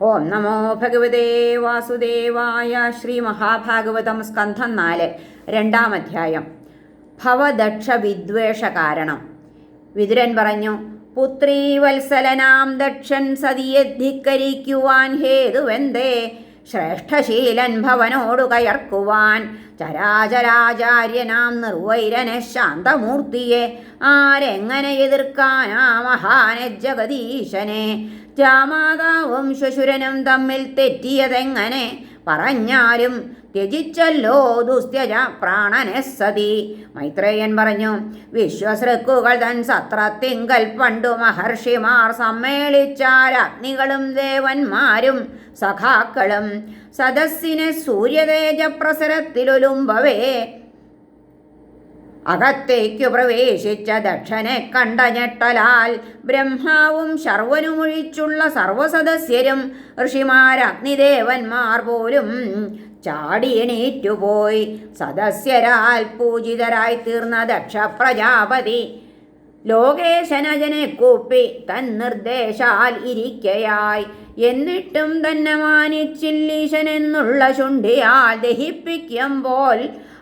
ഓം നമോ ഭഗവതേ വാസുദേവായ ശ്രീ മഹാഭാഗവതം സ്കന്ധം നാല് രണ്ടാം അധ്യായം. ഭവദക്ഷ വിദ്വേഷ കാരണം വിതുരൻ പറഞ്ഞു പുത്രീ വത്സലനാം ദക്ഷൻ സതിയധിക്കരിക്കുവാൻ ഹേതുവെന്തേ? ശ്രേഷ്ഠശീലൻ ഭവനോടു കയർക്കുവാൻ ചരാചരാചാര്യനാം നിർവൈരനെ ശാന്തമൂർത്തിയെ ആരെങ്ങനെ എതിർക്കാനാ മഹാനെ ജഗദീശനെ ജാമാതാവും ശ്വശുരനും തമ്മിൽ തെറ്റിയതെങ്ങനെ പറഞ്ഞാലും ത്യജിച്ചല്ലോ ദുസ്ത്യജ പ്രാണനെ സതി. മൈത്രേയൻ പറഞ്ഞു വിശ്വസൃക്കുകൾ തൻ സത്രത്തിങ്കൽ പണ്ടു മഹർഷിമാർ സമ്മേളിച്ചാൽ അഗ്നികളും ദേവന്മാരും സഖാക്കളും സദസ്സിനെ സൂര്യതേജ പ്രസരത്തിലൊലുമ്പവേ അകത്തേക്കു പ്രവേശിച്ച ദക്ഷനെ കണ്ട ഞെട്ടലാൽ ബ്രഹ്മാവും ശർവനുമൊഴിച്ചുള്ള സർവസദസ്യരും ഋഷിമാരഗ്നിദേവന്മാർ പോലും ചാടിയണീറ്റുപോയി സദസ്യരാൽ പൂജിതരായി തീർന്ന ദക്ഷ പ്രജാപതി ലോകേശനജനെ കൂപ്പി തൻ നിർദ്ദേശാൽ ഇരിക്കയായി. എന്നിട്ടും തന്നെ മാനിച്ചില്ലീശനെന്നുള്ള ശുണ്ഠിയാൽ ദഹിപ്പിക്കുമ്പോൾ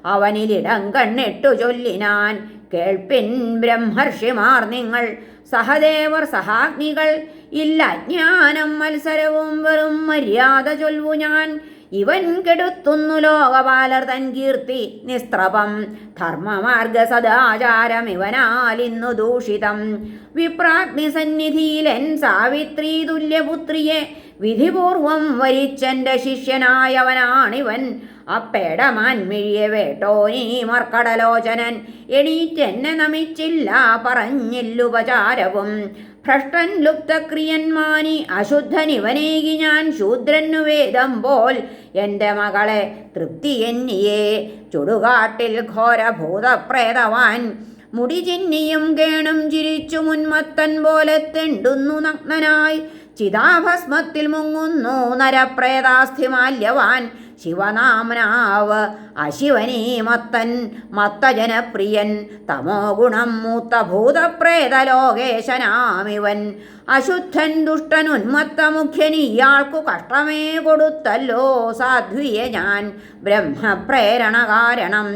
അവനിലിടം കണ്ണിട്ടു ചൊല്ലിനാൻ കേൾപ്പിൻ ബ്രഹ്മർഷിമാർ നിങ്ങൾ. സഹദേവർ സഹാഗ്നികൾ ഇല്ല. ജ്ഞാനം മത്സരവും വെറും മര്യാദ ചൊൽവു ഞാൻ. ഇവൻ കെടുത്തുന്നു ലോകപാലർ തൻ കീർത്തി നിസ്ത്രപം. ധർമ്മമാർഗ സദാചാരം ഇവനാൽ ഇന്നു ദൂഷിതം. വിപ്രാഗ്നി സന്നിധിയിലൻ സാവിത്രി തുല്യപുത്രിയെ വിധിപൂർവം വരിച്ചെന്റെ ശിഷ്യനായവനാണിവൻ. അപ്പേടമാൻമിഴിയെ വേട്ടോനീ മർക്കടലോചനൻ. എണീറ്റെന്നെ നമിച്ചില്ല പറഞ്ഞില്ലുപചാരവും. ഭ്രഷ്ടൻ ലുപ്തക്രിയന്മാനി അശുദ്ധനിവനേകി ഞാൻ ശൂദ്രനു വേദം പോൽ എന്റെ മകളെ തൃപ്തി എന്നിയേ. ചുടുകാട്ടിൽ ഘോരഭൂതപ്രേതവാൻ മുടി ചിന്നിയും കേണും ചിരിച്ചു മുൻമത്തൻ പോലെ തെണ്ടുന്നു നഗ്നനായി. ചിതാഭസ്മത്തിൽ മുങ്ങുന്നു നരപ്രേതാസ്ഥിമാല്യവാൻ. ശിവനാമനാവ് അശിവനീ മത്തൻ മത്തജനപ്രിയൻ തമോ ഗുണം മൂത്ത ഭൂതപ്രേതലോകേശനാമിവൻ അശുദ്ധൻ ദുഷ്ടൻ ഉന്മത്തമുഖ്യൻ ഇയാൾക്കു കഷ്ടമേ കൊടുത്തല്ലോ സാധ്വിയെ ഞാൻ ബ്രഹ്മപ്രേരണ കാരണം.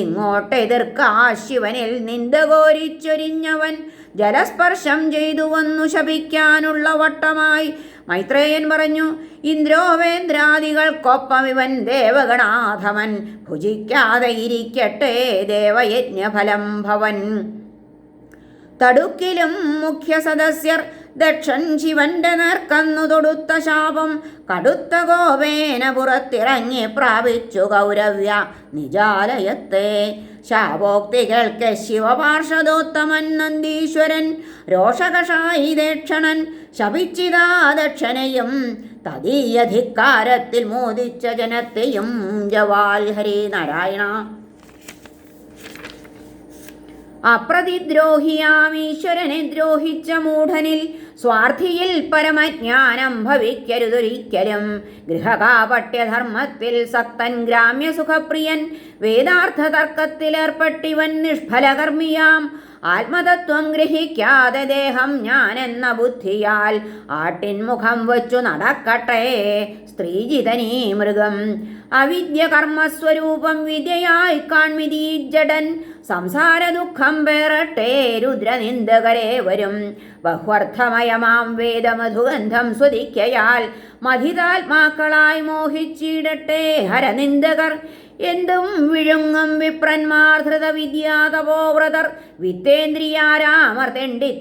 ഇങ്ങോട്ടെതിർക്കാ ശിവനിൽ നിന്ദ കോരിച്ചൊരിഞ്ഞവൻ ജലസ്പർശം ചെയ്തു വന്നു ശപിക്കാനുള്ള വട്ടമായി മൈത്രേയൻ പറഞ്ഞു ഇന്ദ്രോവേന്ദ്രാദികൾക്കൊപ്പം ഇവൻ ദേവഗണാധമൻ. ഭുജിക്കാതെ ഇരിക്കട്ടെ ദേവയജ്ഞഫലം ഭവൻ. തടുക്കിലും മുഖ്യ സദസ്യർ ദക്ഷൻ ശിവന്റെ നേർക്കന്നു തൊടുത്ത ശാപം കടുത്ത ഗോപേന പുറത്തിറങ്ങി പ്രാപിച്ചു കൗരവ്യ നിജാലയത്തെ. ശാപോക്തികൾക്ക് ശിവപാർഷദോത്തമൻ നന്ദീശ്വരൻ രോഷകഷായി ദക്ഷണൻ ശപിച്ചിതാ ദക്ഷനെയും തദീയധികാരത്തിൽ മോദിച്ച ജനത്തെയും ജവാൽ ഹരി നാരായണ. അപ്രതിദ്രോഹിയാം ഈശ്വരനെ ദ്രോഹിച്ച മൂഢനിൽ സ്വാർത്ഥിയിൽ പരമജ്ഞാനം ഭവിക്കരുതൊരിക്കലും. ഗൃഹകാപട്യധർമ്മത്തിൽ സക്തൻ ഗ്രാമ്യസുഖപ്രിയൻ വേദാർത്ഥ തർക്കത്തിലേർപ്പെട്ടിവൻ നിഷ്ഫലകർമ്മിയാം. ആത്മതത്വം ഗ്രഹിക്കാതെ ദേഹം ഞാൻ എന്ന ബുദ്ധിയാൽ ആട്ടിൻമുഖം വച്ചു നടക്കട്ടെ സ്ത്രീജിതനീ മൃഗം. അവിദ്യ കർമ്മസ്വരൂപം വിദ്യയായി കാൺമിതീ ജഡൻ സംസാര ദുഃഖം പേറട്ടെ രുദ്രനിന്ദകരെ വരും. ബഹ്വർത്ഥമയമാം വേദമധുഗന്ധം സ്വദിക്കയാൽ മധിതാത്മാക്കളായി മോഹിച്ചിടട്ടെ ഹരനിന്ദകർ എന്തും വിഴുങ്ങും വിപ്രന്മാർ ധൃതവിദ്യാതപോവ്രതർ വിത്തേന്ദ്രിയാരാമർ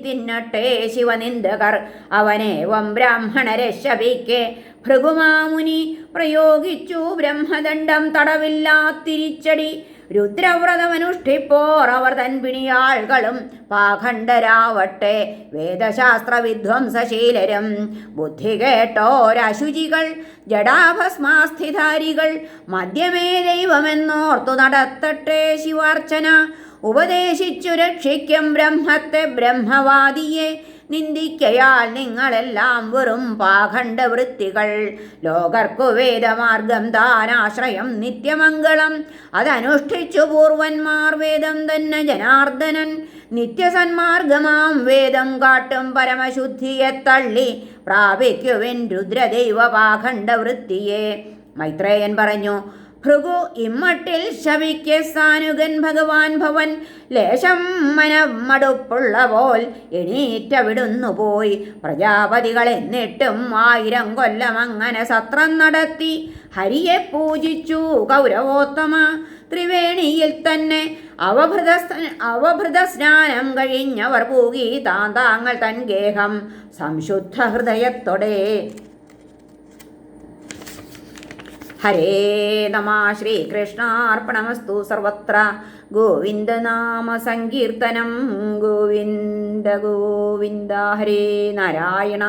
തിന്നട്ടെ ശിവനിന്ദകർ. അവനേവം ബ്രാഹ്മണരെ ശപിക്കെ. ഭൃഗുമാമുനി പ്രയോഗിച്ചു ബ്രഹ്മദണ്ഡം തടവില്ലാത്തിരിച്ചടി. രുദ്രവ്രതമനുഷ്ഠിപ്പോർ അവർ തൻ പിണിയാളുകളും പാഖണ്ഡരാവട്ടെ. വേദശാസ്ത്ര വിധ്വംസശീലരും ബുദ്ധി കേട്ടോരശുചികൾ ജഡാഭസ്മാസ്ഥിധാരികൾ മദ്യമേ ദൈവമെന്നോർത്തു നടത്തട്ടെ ശിവാർച്ചന. ഉപദേശിച്ചു രക്ഷിക്കും ബ്രഹ്മത്തെ ബ്രഹ്മവാദിയെ. നിന്ദിക്കയാൽ നിങ്ങളെല്ലാം വെറും പാഖണ്ഡ വൃത്തികൾ. ലോകർക്കു വേദമാർഗം താനാശ്രയം നിത്യമംഗളം. അതനുഷ്ഠിച്ചു പൂർവന്മാർ വേദം തന്നെ ജനാർദ്ദനൻ. നിത്യസന്മാർഗമാം വേദം കാട്ടും പരമശുദ്ധിയെ തള്ളി പ്രാപിക്കുവിൻ രുദ്രദൈവ പാഖണ്ഡ വൃത്തിയെ. മൈത്രേയൻ പറഞ്ഞു ഭൃഗു ഇമ്മട്ടിൽ ശവിക്ക് സാനുഗൻ ഭഗവാൻ ഭവൻ. ലേശം മനമടുപ്പുള്ള പോൽ എണീറ്റവിടുന്നു പോയി. പ്രജാപതികൾ എന്നിട്ടും ആയിരം കൊല്ലം അങ്ങനെ സത്രം നടത്തി. ഹരിയെ പൂജിച്ചു കൗരവോത്തമ ത്രിവേണിയിൽ തന്നെ അവഭൃത അവഭൃത സ്നാനം കഴിഞ്ഞവർ പൂകി താന്താങ്ങൾ തൻ ഗേഹം സംശുദ്ധ ഹൃദയത്തോടെ ഹരേ നമ ശ്രീകൃഷ്ണാർപ്പണമസ്തു സർവത്ര ഗോവിന്ദനാമ സങ്കീർത്തനം ഗോവിന്ദ ഗോവിന്ദ ഹരേ നാരായണ